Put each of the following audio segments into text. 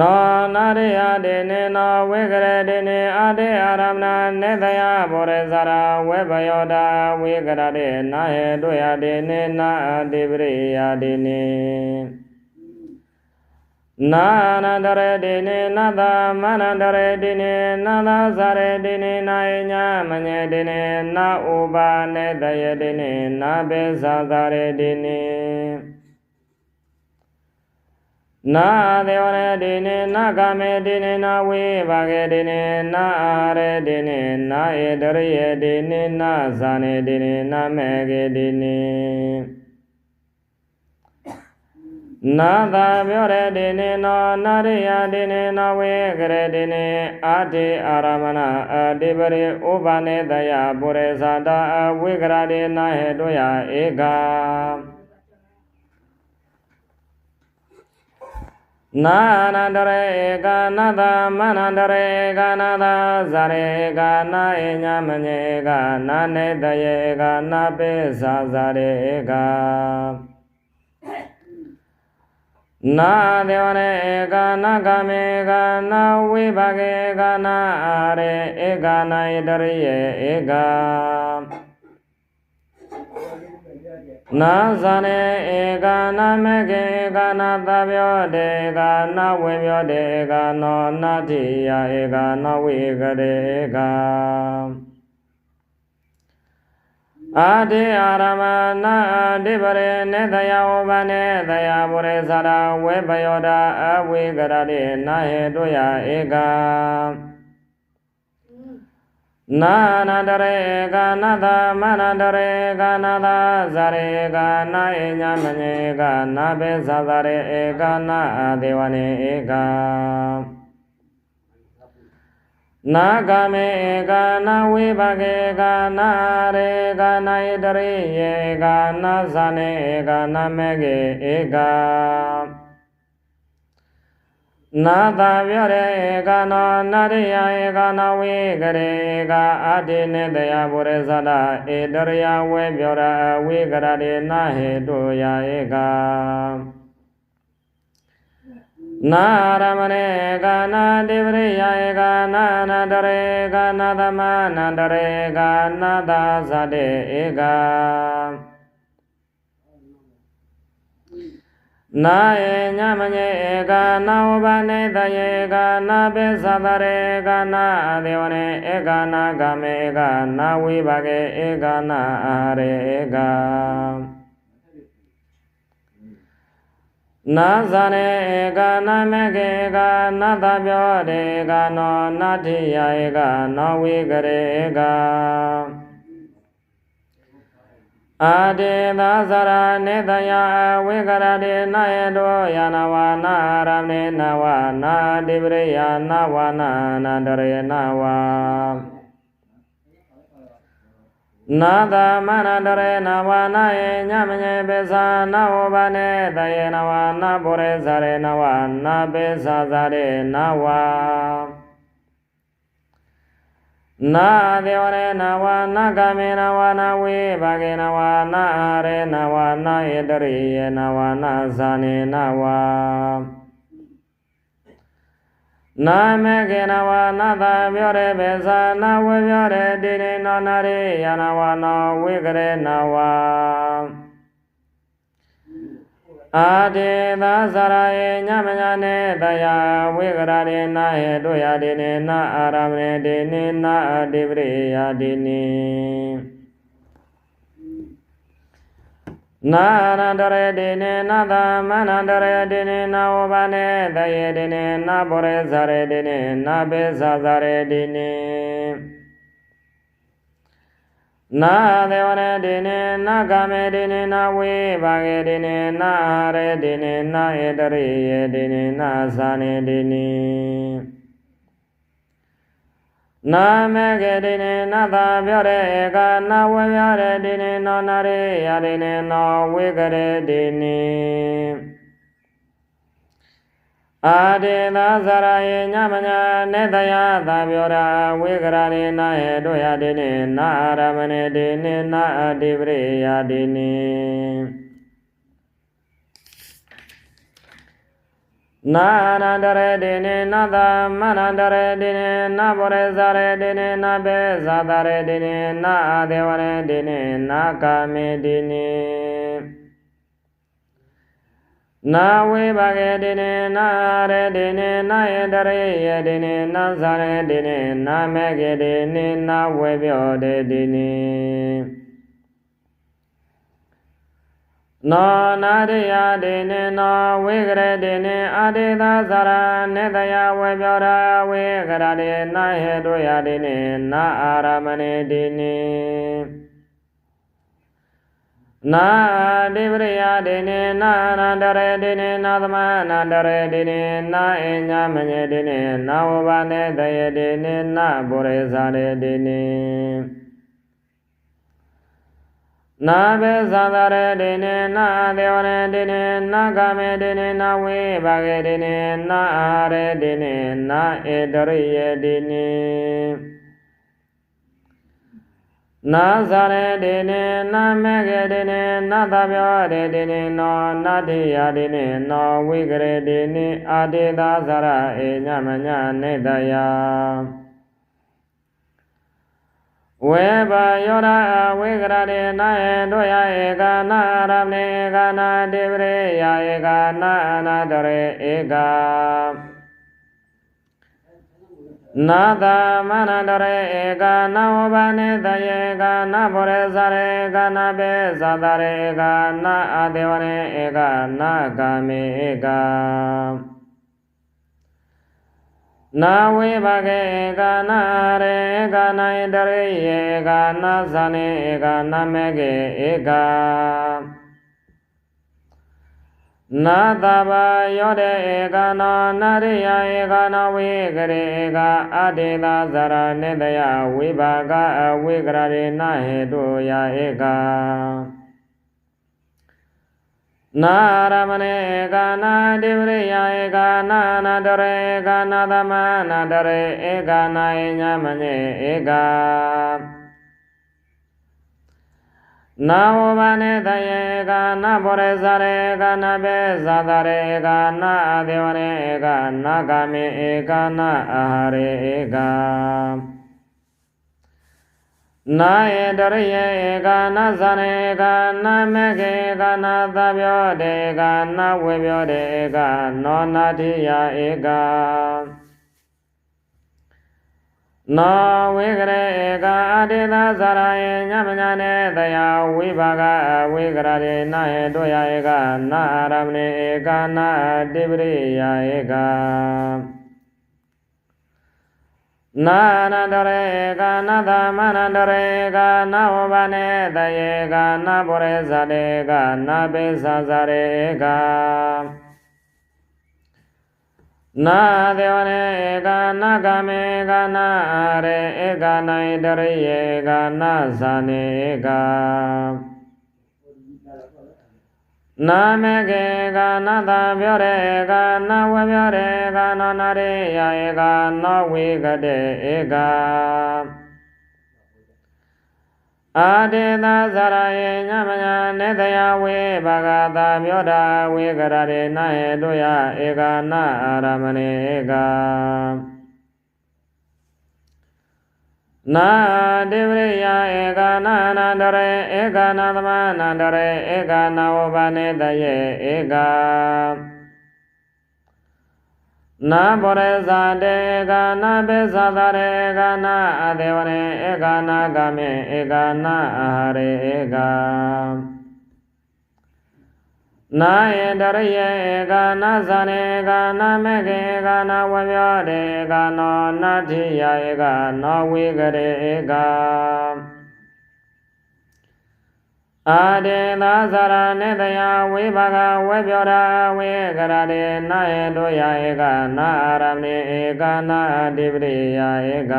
နောနာရိယတေနေနောဝေကရတေနေအာတေအာရမဏနေတယဘောရဇာရဝေဘယောဒာဝေကရတေနာဟေတို့ယတေနေနာတိပရိယတေနေနာနန္တရတေနေနာသမနန္တရတေနေနာသာဇာရတေနေနာယညမညေတေနေနာဥပါနေတယတေနေနာဘေဇာဇာရတေနေ နာဒေဝရတေနေနာကမေတေနေနာဝေဘာဂေတေနေနာအာရတေနေနာဧတရိယတေနေနာဇာနေတေနေနာမေကေတေနေနာသာပြောရတေနေနောနာရိယတေနေနောဝေကရတေနေအာတိအာရမဏအာတိပရိဥပနေတယပုရိသတာအဝိကရတေနာဟေတောယဧကာ နာနန္တရေဧကနာသမနန္တရေဧကနာသဇာရေဧကနာဧညမညေဧကနာနေတယေဧကနာပိဇာဇာရေဧကနာဒေဝရေဧကနာကမေဧကနာဝိဘဂေဧကနာအာရေဧကနာဣတရိယေဧက နာဇာနေဧကနာမကေဧကနာသဗ္ဗယောတေဧကနာဝေမျောတေဧကနောနာတိယဧကနောဝိကရေဧကအာတိအာရမနာအာတိပရေနေတယဝဗနေတယပုရိသရာဝေပယောဒာအဝိကရတိနာဟေတုယဧက နာနန္တရေကနာသမနန္တရေကနာသာဇာရေကနာဧညမညေကနာဘေဇာဇာရေဧကနာအဒေဝနေဧကနာဂမေဧကနာဝိဘဂေကနာရေကနာဣတရိယေကနာဇာနေဧကနာမေကေဧက နာတာပြောရေဧကနောနာရိယဧကနောဝေကရေဧကအာတိနေတယဘုရေသတဧတရိယဝေပြောရာဝေကရရေနာဟေတုယဧကနာရမရေကနာတိပရိယဧကနာနာတရေကနာသမနန္တရေကနာသာဇတေဧက နာယေညမညေဧကနာဝဘနေတယေကနာပိသတရေကနာအဒေဝနေဧကနာဂမေဧကနာဝိဘဂေဧကနာအာရေဧကနာဇာနေဧကနာမေကေဧကနာသပြောတေဧကနောနာတိယဧကနောဝိကရေဧက အာတေသာဇရာနေတယဝေကရတေနာယတောယနာဝနာရမေနဝနာတိပရိယနာဝနာနန္တရေနဝနာသမနန္တရေနဝနာယေညမညေပိသနာဝဘနေတယေနဝနာပုရိသရေနဝနာပိသဇရေနဝ နာဒေဝရေနဝနာကမေနဝနာဝေဘဂေနဝနာအာရေနဝနာယေတရိယေနဝနာဇာနေနဝနာမေကေနဝနာသာပြောရေဘေဇာနာဝေပြောရေတိရိနောနာရေယနဝနောဝေကရေနဝ အာတေသာဇရာယေညမညာနေတယဝေကရရေနာဟေတို့ယတိနေနာအာရမနေတိနေနာအတိပရိယတိနေနာရန္တရေတိနေနာသမနန္တရေတိနေနာဝဘနေတယေတိနေနာဘောရေဇာရေတိနေနာဘေဇာဇာရေတိနေ နာဒေဝရတိနေနာဂမေတိနေနာဝေဘာဂေတိနေနာအာရေတိနေနာဧတရိယေတိနေနာဇာနေတိနေနာမေကေတိနေနာသာပြောရေဧကနာဝေပြောရေတိနေနောနာရေယတိနေနောဝေကရေတိနေ အာတေသာဇရာယေညမညာနေတယသာပြောရာဝေကရရေနာဟေတို့ယတိနေနာအာရမနေတိနေနာအတိပရိယတိနေနာနန္တရတိနေနသမနန္တရတိနေနဘောရဇရတိနေနဘေဇာတရတိနေနအာဒေဝရတိနေနာကာမေတိနေ နာဝေဘဂေတိနေနာရတိနေနာယတရေယတိနေနာဇာရတိနေနာမေကေတိနေနာဝေပြောတေတိနေနောနာရိယတိနေနောဝေကရတိနေအာတိသာဇာရနေတယဝေပြောရာဝေကရတိနာဟေတုယတိနေနာအာရမဏေတိနေ နာတိပရိယတိနေနာအနန္တရေတိနေနာသမအနန္တရေတိနေနာအညမညေတိနေနာဝဘနေတယေတိနေနာပုရိသရေတိနေနာဘေသန္တရေတိနေနာဒေဝရေတိနေနာဂမေတိနေနာဝေဘဂေတိနေနာအာရေတိနေနာဧတရိယေတိနေ နာဇာရေတိနေနာမေဂေတိနေနာသဗ္ဗောရေတိနေနောနာတိယတိနေနောဝိကရေတိနေအာတေသာဇာရအေညမညနေတယဝေဘယောရာဝေကရတေနာယေတို့ယဧကနာရမဏေဧကနာတိပရိယဧကနာအနာတရေဧက နာသမနန္တရေဧကနာဝဘနေတယေကနာဘောရေဇရေကနာဘေဇာတရေဧကနာအာဒေဝရေဧကနာကာမေဧကနာဝေဘဂေဧကနာရေဧကနာယတရေဧကနာဇာနေဧကနာမေကေဧက နာတဘာယောတေဧကနောနာရိယဧကနောဝေကရေဧကအတေသာဇရနေတယဝိဘာကအဝေကရရေနဟေတုယဧကနာရမဏေဧကနာတိပရိယဧကနာနာတရေဧကနာသမနာတရေဧကနာယညမညေဧက နာဝဘနေတယေကနာဘောရေဇရေကနာဘေဇာတရေကနာအဒေဝရေကနာဂမေဧကနာအာဟာရေဧကနာယေတရိယေဧကနာဇာနေကနာမေကေကနာသဗ္ဗောတေကနာဝေပြောတေကနောနာတိယဧက နောဝေကရေဧကအတေသာဇာရယေညမညာနေတယဝိဘာဂဝေကရရေနာယေတို့ယဧကနာအာရမဏေဧကနာတိပရိယဧကနာနန္တရေကနာသမနန္တရေကနာဝဘနေတယေကနာဘောရေဇတေကနာဘေသဇရေက နာဒေဝနေဧကနာဂမေကနာရေဧကနိုင်တရိယေကနာဇာနေဧကနာမေကေကနာတပြောရေကနာဝပြောရေကနောနာရေယဧကနောဝေကတေဧက အာတေသာဇရယေညမညာနေတယဝေဘဂတာပြောတာဝေကရရေနာယေတို့ယဧကနာအာရမဏေဧကနာတိပရိယဧကနာနန္တရေဧကနာသမနန္တရေဧကနာဝဘနေတယေဧက နာဘောရေဇာတေဧကနာဘေဇာသရေဧကနာအဒေဝရေဧကနာဂမေဧကနာအာဟာရေဧကနာယေတရယေဧကနာဇာနေဧကနာမေကေဧကနာဝပြောတေဧကနောနာတိယဧကနောဝေကရေဧက အာတေသာဇာရနေတယဝိဘာဂဝေပြောရာဝေကရတေနာယေတို့ယဧကနာအာရမေဧကနာတိပရိယဧက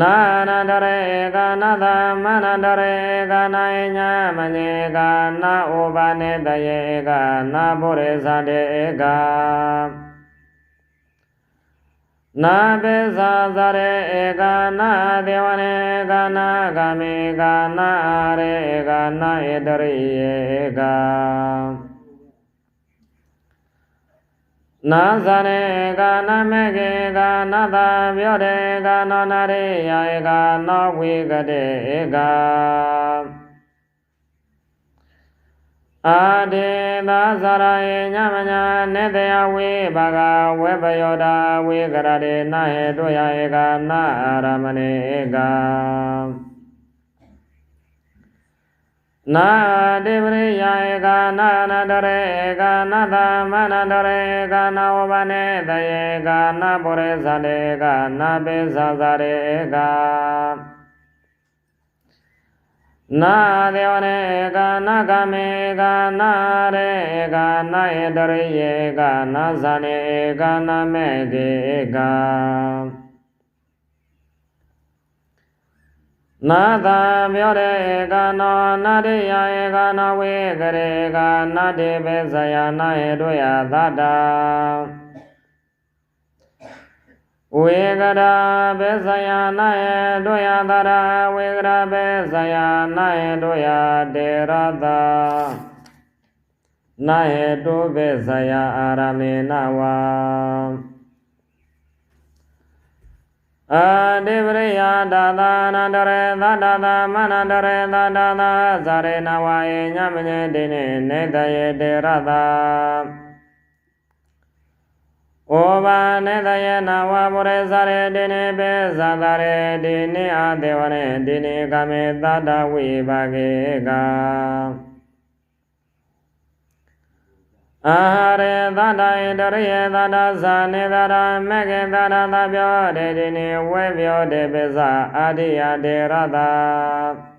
နာနန္တရေကနာသမနန္တရေကနာယညမညေကနာဩဘာနေတယေကနာဘုရေသတေက နာပေသာဇရေဧကနာဒေဝနေကနာဂမေကနာရေကနာဧတရိယေကနာဇာနေကနာမေကေကနာတာပြောတေကနောနာရိယာဧကနောဝိကတေဧက အာဒေသာဇာရေညမညာနေတယဝေဘာဂဝေပယောဒာဝေကရတေနာဟေတောယဧကနာအာရမဏေဧကနာတိပရိယာဧကနာနာတရေဧကနာသမနာတရေဧကနာဝဗနေတယေကနာပုရိသတေဧကနာပိသဇာရေဧက နာဒေဝနေဧကနာကမေဧကနာရေဧကနာယေတရိယေဧကနာဇာနေဧကနာမေကေဧကနာသာပြောတဲ့ဧကနောနာတိယဧကနောဝေကရေကနာတိဘေဇယနာဟေတို့ယသတ္တာ ဝေကရာဘေဇယနာဟေတို့ယသရဝေကရာဘေဇယနာဟေတို့ယတေရတာနာဟေတုဘေဇယအာရမေနဝါအာတိပရိယတာသာနန္တရေသတ္တသမနန္တရေသတ္တသာဇာရေနဝါယေညမညေတိနေနေတယေတေရတာ ဩဘာနေတယေနဝပုရိဇာရေတိနေပေဇာတာရေတိနေအာဒေဝနေတိနေကမေသတ္တဝိပါကေကာအာရေသတ္တယေတရိယေသတ္တဇာနေတရမေကေတရသပြောတေတိနေဝေပြောတေပိစအာတိယတေရတာ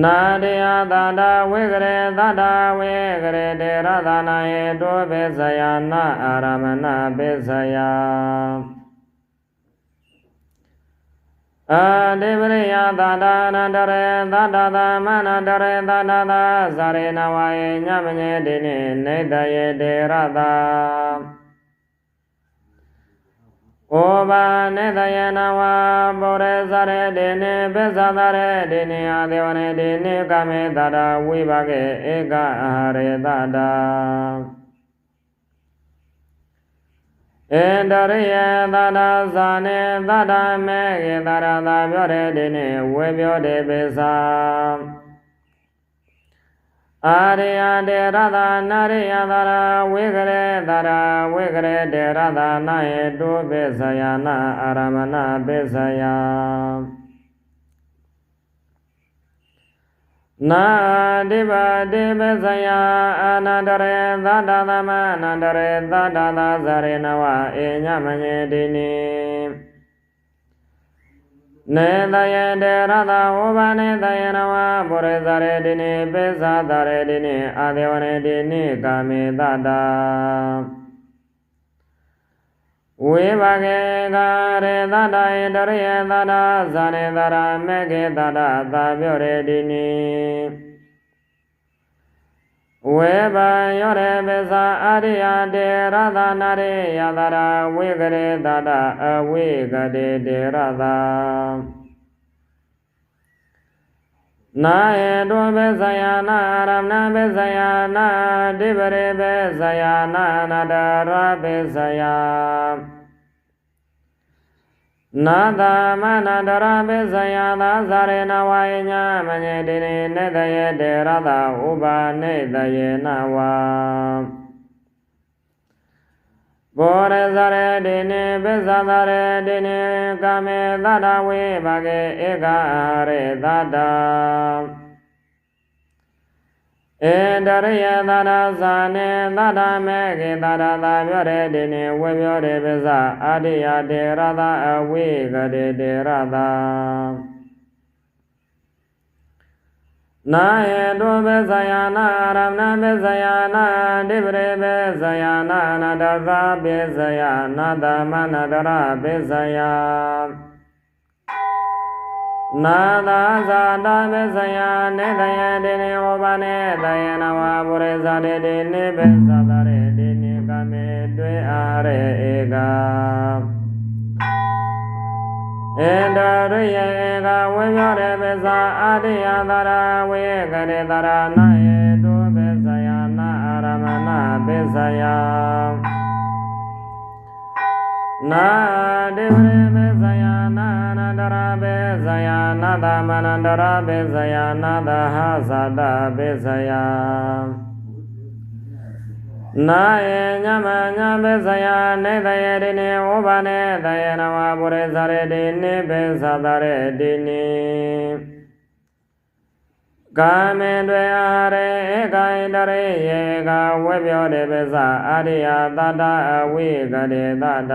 နာတေယသတ္တဝေကရေသတ္တဝေကရေတေရသနာယေတောပိစယနာအာရမဏပိစယအာတိပရိယသာဒနန္တရေသာဒသမနန္တရေသာဒသာဇာရေနဝါယေညမညေတိနိနေတယေတေရတာ ဩဘာနေတယေနဝါဘောရေဇာရေတိနိပိဇာသရေတိနိအာဒေဝနေတိနိကမေသာဒဝိဘကေဧကအာရေသာဒဧတရိယသတ္တဇာနေသတ္တမေကေသရသာပြောတဲ့ဒီနေ့ဝေပြောတဲ့ပိစာ အာရိယတေရသာနာရိယသရဝေကရေသရဝေကရေတေရသာနာယေတုပိစယနာအာရမဏပိစယနာတိပါတိပဇယအာနန္တရေသတ္တသမအနန္တရေသတ္တသာဇရေနဝအေညမညေတိနိ နေတယေတေရသဝဘာနေတယေနဝပုရိသရေတိနိပိသသရေတိနိအာဒေဝနေတိနိကာမေတတ္တာဝေဘဂေကာရေသတ္တယေတရိယသတ္တဇာနေသရမေကေသတ္တသာပြောရေတိနိ ဝေဘယောရေပစ္စအာရိယတေရသနာရေယသရဝေကရေသတ္တအဝေကတေတေရသနာယေတောဘေဇယနာရမဏဘေဇယနာတိပရေဘေဇယနာနာတရဘေဇယ နာသမနာတရဘေဇယသာဇာရေနဝယညာမညေတိနေနေတယေတေရသဥပါနေတယေနဝါဘောရဇရတိနေပိဇာသရတိနေကာမေသတ္တဝေဘဂေဧကအာရေသတ္တ ဧတရိယသရဇာနေသတ္တမေကေသရသာပြောရတိနေဝေပြောရပိဇာအာတိယတေရသအဝေကတေတေရသာနာယေတောဘေဇယနာရမဏဘေဇယနာတိပရေဘေဇယနာနာတသာဘေဇယနာသမနာတရဘေဇယ နာသာဇာတာဘေဇယနေတယတေနေဟောပါနေတယနဝဘုရေဇာတေတေနေဘေဇာတရေတေနေကမေတွေ့အားရေဧကာဧတရိယေကဝေပြောရေပစ္စအာတိယသရဝေကရေသရနာယေတုပစ္စယနာအာရမဏပိစယနာဒေဝရေပိစယ နာနန္တရာပိစယနာသမနန္တရာပိစယနာသဟသတပိစယနာယေညမညပိစယနေတယေတိနေဝဘနေတယေနဝပုရိသရေတိနေပိသတရေတိနေကာမေတွေအာရေဧကိုင်တရေယေကဝေပြောတေပစ္စအာရိယတတအဝိကရေတတ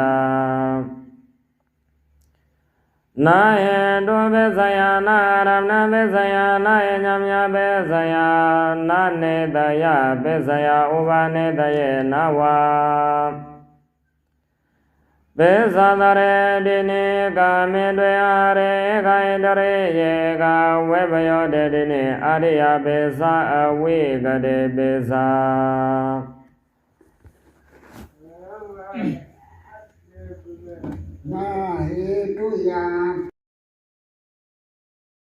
နာယေတောပစ္စယနာရမဏပစ္စယနာယေညမြပစ္စယနာနေတယပစ္စယဥပနေတယေနဝါပေသသရေတိနိကာမေတွေအာရေခိုင်တရေယေကဝေပယောတေတိနိအာရိယပေသအဝိကတေပေသ နာဟေတုယံ